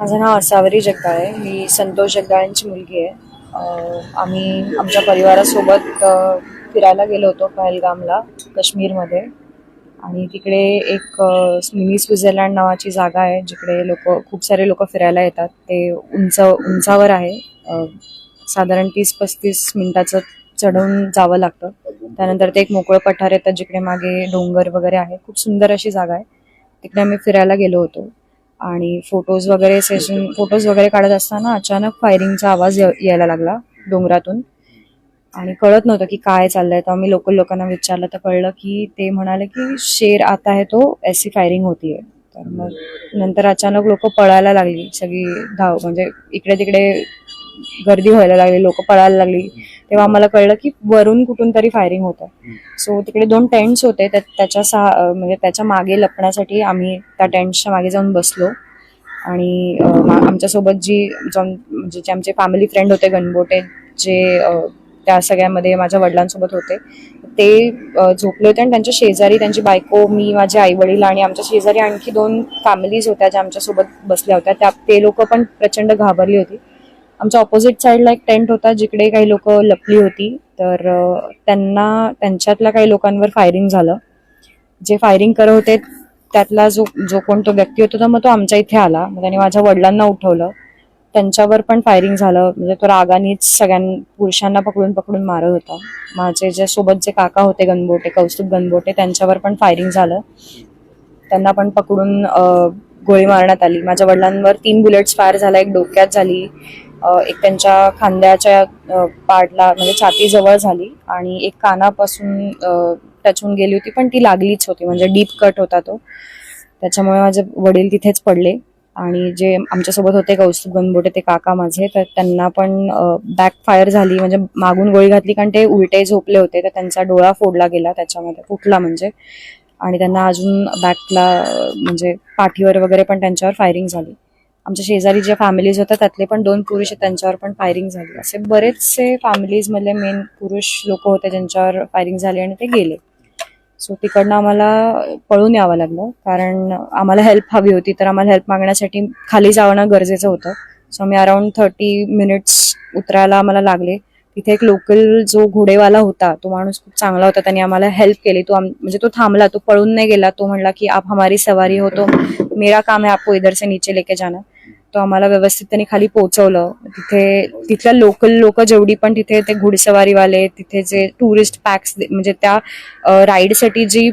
माझं नाव असावरी जगदाळे आहे. मी संतोष जगदाळेंची मुलगी आहे. आम्ही आमच्या परिवारासोबत फिरायला गेलो होतो पहलगामला काश्मीरमध्ये. आणि तिकडे एक मिनी स्वित्झर्लंड नावाची जागा आहे जिकडे लोक खूप सारे लोक फिरायला येतात. ते उंच उंचावर आहे. साधारण तीस पस्तीस मिनिटाचं चढून जावं लागतं. त्यानंतर ते एक मोकळं पठार येतं जिकडे मागे डोंगर वगैरे आहे. खूप सुंदर अशी जागा आहे. तिकडे आम्ही फिरायला गेलो होतो. आणि फोटोज वगैरे सेशन फोटोज वगैरे काढत असताना अचानक फायरिंगचा आवाज यायला लागला डोंगरातून. आणि कळत नव्हतं की काय चाललंय. तर आम्ही लोकल लोकांना विचारलं तर कळलं की ते म्हणाले की शेर आता आहे तो ऐसी फायरिंग होतीये. तर मग नंतर अचानक लोक पळायला लागली. सगळी धाव म्हणजे इकडे तिकडे गर्दी व्हायला लागली लोक पळायला लागली. तेव्हा आम्हाला कळलं की वरून कुठून तरी फायरिंग होतं सो तिकडे दोन टेंट्स होते त्या- त्याच्या सहा म्हणजे त्याच्यामागे लपण्यासाठी आम्ही त्या टेंट्सच्या मागे जाऊन बसलो. आणि आमच्यासोबत जी जम- म्हणजे जे आमचे फॅमिली फ्रेंड होते गणबोटे जे त्या सगळ्यामध्ये माझ्या वडिलांसोबत होते ते झोपले होते आणि त्यांच्या शेजारी त्यांची बायको मी माझे आई वडील आणि आमच्या शेजारी आणखी दोन फॅमिलीज होत्या ज्या आमच्यासोबत बसल्या होत्या. त्या ते लोक पण प्रचंड घाबरली होती. आमच्या ऑपोजिट साईडला एक टेंट होता जिकडे काही लोक लपली होती. तर त्यांना त्यांच्यातल्या काही लोकांवर फायरिंग झालं. जे फायरिंग करत होते त्यातला जो जो कोण तो व्यक्ती होता मग तो आमच्या इथे आला. मग त्याने माझ्या वडिलांना उठवलं. त्यांच्यावर पण फायरिंग झालं. म्हणजे तो रागानेच सगळ्यां पुरुषांना पकडून पकडून मारत होता. माझे जे सोबत जे काका होते गणबोटे कौस्तुभ गणबोटे त्यांच्यावर पण फायरिंग झालं. त्यांना पण पकडून गोळी मारण्यात आली. माझ्या वडिलांवर तीन बुलेट्स फायर झाला एक डोक्यात झाली. एक त्यांच्या खांद्याच्या पाडला म्हणजे छातीजवळ झाली आणि एक कानापासून टचून गेली होती पण ती लागलीच होती म्हणजे डीप कट होता तो. त्याच्यामुळे माझे वडील तिथेच पडले आणि जे आमच्यासोबत होते कौस्तुभ गणबोटे ते काका माझे तर त्यांना पण बॅक फायर झाली म्हणजे मागून गोळी घातली कारण ते उलटे झोपले होते तर त्यांचा डोळा फोडला गेला त्याच्यामध्ये फुटला म्हणजे. आणि त्यांना अजून बॅकला म्हणजे पाठीवर वगैरे पण त्यांच्यावर फायरिंग झाली. आमच्या शेजारी ज्या फॅमिलीज होत्या त्यातले पण दोन पुरुष आहेत, त्यांच्यावर पण फायरिंग झाली. असे बरेचसे फॅमिलीज मधले मेन पुरुष लोक होते ज्यांच्यावर फायरिंग झाली आणि ते गेले. सो तिकडनं आम्हाला पळून यावं लागलं कारण आम्हाला हेल्प हवी होती तर आम्हाला हेल्प मागण्यासाठी खाली जावणं गरजेचं होतं. सो आम्ही अराउंड थर्टी मिनिट्स उतरायला आम्हाला लागले. तिथे एक लोकल जो घोडेवाला होता तो माणूस खूप चांगला होता त्याने आम्हाला हेल्प केली. तो म्हणजे तो थांबला तो पळून नाही गेला. तो म्हणला की आप हमारी सवारी हो तो मेरा काम है आपको इधर से नीचे लेके जाना. तो आम्हाला व्यवस्थित त्यांनी खाली पोहोचवलं. तिथे तिथल्या लोकल लोक जेवढी पण तिथे ते घुडसवारीवाले तिथे जे टुरिस्ट पॅक्स म्हणजे त्या राईडसाठी जी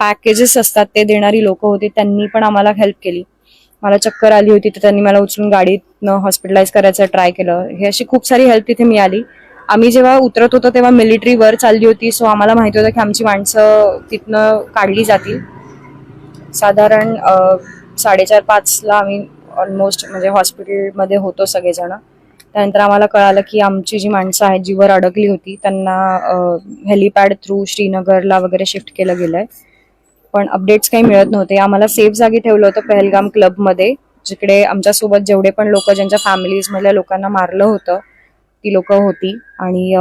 पॅकेजेस असतात ते देणारी लोक होती त्यांनी पण आम्हाला हेल्प केली. मला चक्कर आली होती तर त्यांनी मला उचलून गाडीतनं हॉस्पिटलाइज करायचं ट्राय केलं. हे अशी खूप सारी हेल्प तिथे मिळाली. आम्ही जेव्हा उतरत होतो तेव्हा मिलिटरी वर चालली होती सो आम्हाला माहिती होतं की आमची माणसं तिथनं काढली जातील. साधारण साडेचार पाचला आम्ही ऑलमोस्ट म्हणजे हॉस्पिटलमध्ये होतो सगळेजण. त्यानंतर आम्हाला कळालं की आमची जी माणसं आहेत जीवर अडकली होती त्यांना हेलिपॅड थ्रू श्रीनगरला वगैरे शिफ्ट केलं गेलंय. पण अपडेट्स काही मिळत नव्हते. आम्हाला सेफ जागी ठेवलं होतं पहलगाम क्लबमध्ये जिकडे आमच्यासोबत जेवढे पण लोक ज्यांच्या फॅमिलीजमधल्या लोकांना मारलं होतं ती लोक होती. आणि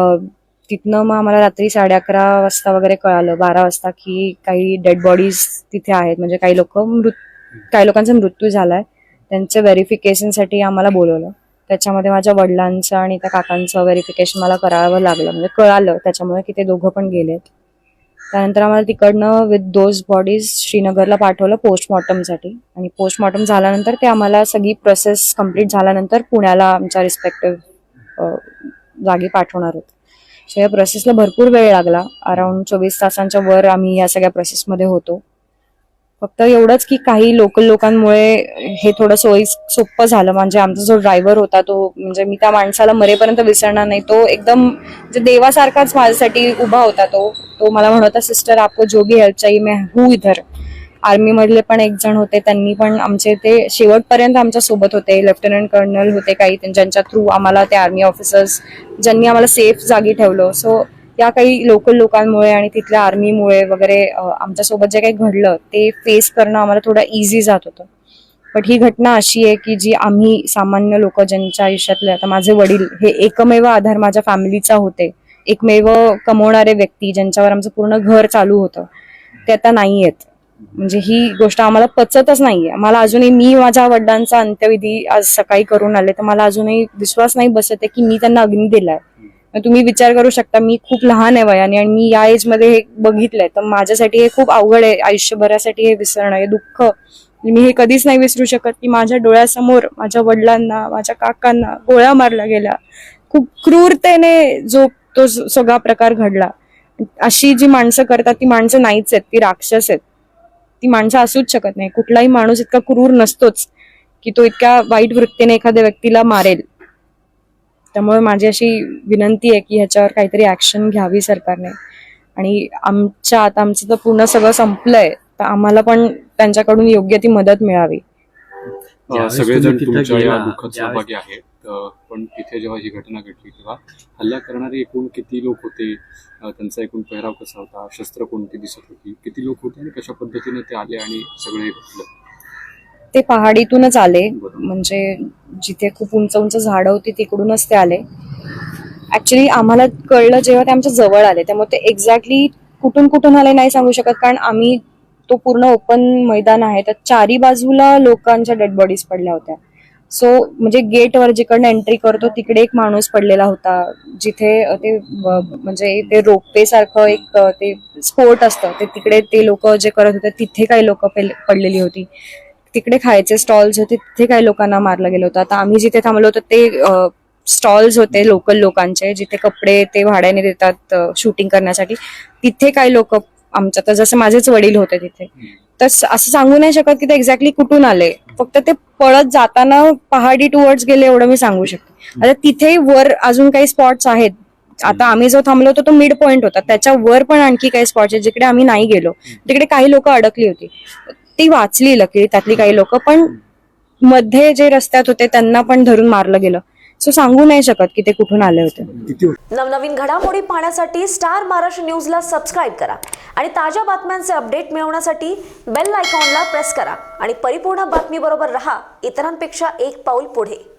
तिथनं मग आम्हाला रात्री साडे अकरा वाजता वगैरे कळालं बारा वाजता की काही डेड बॉडीज तिथे आहेत. म्हणजे काही लोक मृत काही लोकांचा मृत्यू झालाय. त्यांचं व्हेरिफिकेशनसाठी आम्हाला बोलवलं. त्याच्यामध्ये माझ्या वडिलांचं आणि त्या काकांचं व्हेरिफिकेशन मला करावं लागलं. म्हणजे कळालं त्याच्यामुळे की ते दोघं पण गेलेत. त्यानंतर आम्हाला तिकडनं विथ दोज बॉडीज श्रीनगरला पाठवलं पोस्टमॉर्टमसाठी आणि पोस्टमॉर्टम झाल्यानंतर ते आम्हाला सगळी प्रोसेस कंप्लीट झाल्यानंतर पुण्याला आमच्या रिस्पेक्टिव्ह जागी पाठवणार होते. सो या प्रोसेसला भरपूर वेळ लागला. अराउंड चोवीस तासांच्या वर आम्ही या सगळ्या प्रोसेसमध्ये होतो. फक्त एवढंच की काही लोकल लोकांमुळे हे थोडं सोयी सोपं झालं. म्हणजे आमचा जो ड्रायव्हर होता तो म्हणजे मी त्या माणसाला मरेपर्यंत विसरणार नाही. तो एकदम म्हणजे देवासारखाच माझ्यासाठी उभा होता तो. तो मला म्हणत होता सिस्टर आपको जो भी हेल्प चाहिए मैं हूँ इधर. आर्मीमधले पण एक जण होते त्यांनी पण आमचे ते शेवटपर्यंत आमच्यासोबत होते. लेफ्टनंट कर्नल होते काही ज्यांच्या थ्रू आम्हाला ते आर्मी ऑफिसर्स ज्यांनी आम्हाला सेफ जागी ठेवलं. सो या काही लोकल लोकांमुळे आणि तिथल्या आर्मीमुळे वगैरे आमच्यासोबत जे काही घडलं ते फेस करणं आम्हाला थोडं इझी जात होतं. बट ही घटना अशी आहे की जी आम्ही सामान्य लोक ज्यांच्या आयुष्यातले आता माझे वडील हे एकमेव आधार माझ्या फॅमिलीचा होते. एकमेव कमवणारे व्यक्ती ज्यांच्यावर आमचं पूर्ण घर चालू होतं ते आता नाही आहेत. म्हणजे ही गोष्ट आम्हाला पचतच नाहीये. मला अजूनही मी माझ्या वडिलांचा अंत्यविधी आज सकाळी करून आले तर मला अजूनही विश्वास नाही बसत आहे की मी त्यांना अग्नी दिलाय. तुम्ही विचार करू शकता मी खूप लहान आहे वयाने आणि मी या एजमध्ये हे बघितलंय. तर माझ्यासाठी हे खूप अवघड आहे आयुष्यभरासाठी हे विसरणं हे दुःख. मी हे कधीच नाही विसरू शकत की माझ्या डोळ्यासमोर माझ्या वडिलांना माझ्या काकांना गोळ्या मारल्या गेल्या. खूप क्रूरतेने जो तो सगळा प्रकार घडला. अशी जी माणसं करतात ती माणसं नाहीच आहेत ती राक्षस आहेत. ती माणसं असूच शकत नाही. कुठलाही माणूस इतका क्रूर नसतोच की तो इतक्या वाईट वृत्तीने एखाद्या व्यक्तीला मारेल. त्यामुळे माझी अशी विनंती आहे की ह्याच्यावर काहीतरी ऍक्शन घ्यावी सरकारने. आणि आमच्या आता आमचं तर पूर्ण सगळं संपलंय तर आम्हाला पण त्यांच्याकडून योग्य ती मदत मिळावी. सगळेजण तुमच्या या दुःखात सहभागी आहेत. पण तिथे जेव्हा ही घटना घडली तेव्हा हल्ला करणारे एकूण किती लोक होते? त्यांचा एकूण पेहराव कसा होता? शस्त्र कोणती दिसत होती? किती लोक होते आणि कशा पद्धतीने ते आले आणि सगळे घडलं ते पहाडीतूनच आले. म्हणजे जिथे खूप उंच उंच झाडं होती तिकडूनच ते आले. ऍक्च्युली आम्हाला कळलं जेव्हा ते आमच्या जवळ आले. त्यामुळे ते एक्झॅक्टली कुठून कुठून आले नाही सांगू शकत. कारण आम्ही तो पूर्ण ओपन मैदान आहे. तर चारी बाजूला लोकांच्या डेड बॉडीज पडल्या होत्या. सो म्हणजे गेटवर जिकडनं एंट्री करतो तिकडे एक माणूस पडलेला होता. जिथे ते म्हणजे ते रोपवे सारखं एक ते स्पोर्ट असतं. ते तिकडे ते लोक जे करत होते तिथे काही लोक पडलेली होती. तिकडे खायचे स्टॉल्स होते तिथे काही लोकांना मारलं गेलं होतं. आता आम्ही जिथे थांबलो होतो ते स्टॉल्स होते लोकल लोकांचे जिथे कपडे ते भाड्याने देतात शूटिंग करण्यासाठी. तिथे काही लोक आमच्या तर जसे माझेच वडील होते तिथे. तर असं सांगू नाही शकत की ते एक्झॅक्टली कुठून आले. फक्त ते पळत जाताना पहाडी टुवर्ड्स गेले एवढं मी सांगू शकते. आता तिथे वर अजून काही स्पॉट्स आहेत. आता आम्ही जो थांबलो होतो तो मिड पॉइंट होता. त्याच्या वर पण आणखी काही स्पॉट्स आहेत जिकडे आम्ही नाही गेलो. तिकडे काही लोक अडकली होती. ती वाचली लकी त्यातली काही लोक पण मध्ये जे रस्त्यात होते त्यांना पण धरून मारलं गेलं. सो सांगू नाही शकत की ते कुठून आले होते. नवनवीन घडामोडी पाहण्यासाठी स्टार महाराष्ट्र न्यूजला सबस्क्राईब करा आणि ताज्या बातम्यांचे अपडेट मिळवण्यासाठी बेल आयकॉनला प्रेस करा. आणि परिपूर्ण बातमीबरोबर रहा इतरांपेक्षा एक पाऊल पुढे.